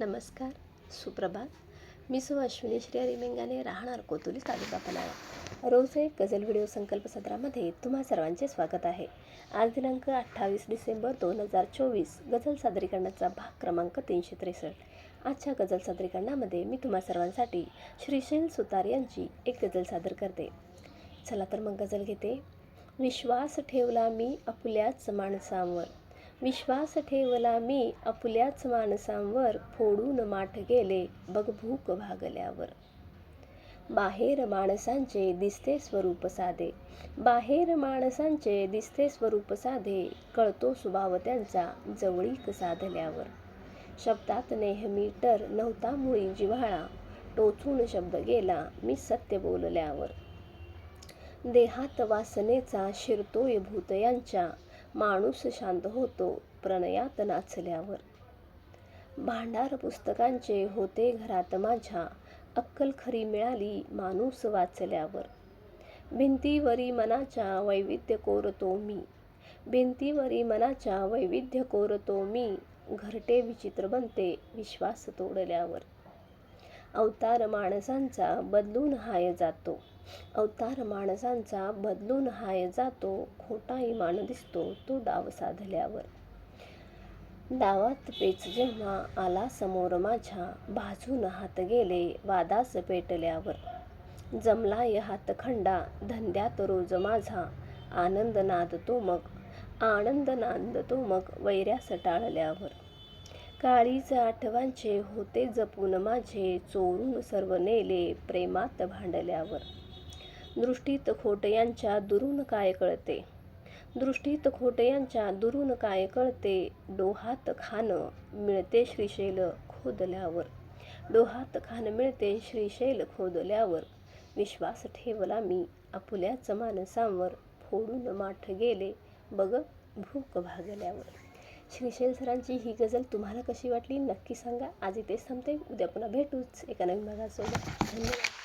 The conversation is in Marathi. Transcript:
नमस्कार सुप्रभात. मी सु अश्विनी श्री हरी राहणार कोतुली तालुका पन्हाळा रोज एक गझल व्हिडिओ संकल्प सत्रामध्ये तुम्हा सर्वांचे स्वागत आहे. आज दिनांक अठ्ठावीस डिसेंबर दोन हजार चोवीस गझल सादरीकरणाचा भाग क्रमांक तीनशे त्रेसष्ट. आजच्या गझल सादरीकरणामध्ये मी तुम्हा सर्वांसाठी श्रीशैल सुतार यांची एक गझल सादर करते. चला तर मग गझल घेते. विश्वास ठेवला मी आपल्याच माणसांवर. विश्वास ठेवला मी आपल्याच माणसांवर फोडून माठ गेले बघ भूक भागल्यावर. बाहेर माणसांचे दिसते स्वरूप साधे. बाहेर माणसांचे दिसते स्वरूप साधे कळतो स्वभाव त्यांचा जवळीक साधल्यावर. शब्दात नेहमी टर नव्हता मुळी जिव्हाळा टोचून शब्द गेला मी सत्य बोलल्यावर. देहात वासनेचा शिरतोय भूत यांच्या माणूस शांत होतो प्रणयात नाचल्यावर. भांडार पुस्तकांचे होते घरात माझ्या. अक्कल खरी मिळाली माणूस वाचल्यावर. भिंतीवरी मनाच्या वैविध्य कोरतो मी. भिंतीवरी मनाच्या वैविध्य कोरतो मी. घरटे विचित्र बनते विश्वास तोडल्यावर. अवतार माणसांचा बदलून हाय जातो. अवतार माणसांचा बदलून हाय जातो खोटा इमान दिसतो तो डाव साधल्यावर. डावात पेच जेव्हा आला समोर माझ्या भाजून हात गेले वादास पेटल्यावर. जमलाय हातखंडा धंद्यात रोज माझा आनंद नांदतो मग आनंद नांदतो मग वैऱ्यास टाळल्यावर. काळीज आठवांचे होते जपून माझे चोरून सर्व नेले प्रेमात भांडल्यावर. दृष्टीत खोट यांच्या दुरून काय कळते? दृष्टीत खोट यांच्या दुरून काय कळते? डोहात खान मिळते श्रीशैल खोदल्यावर. डोहात खान मिळते श्रीशैल खोदल्यावर. विश्वास ठेवला मी आपुल्याच माणसांवर. फोडून माठ गेले बघ भूक भागल्यावर. श्रीशैल सरांची ही गझल तुम्हाला कशी वाटली? नक्की सांगा. आज इथे थांबते. उद्या पुन्हा भेटूच एका नवीन भागासोबत धन्यवाद.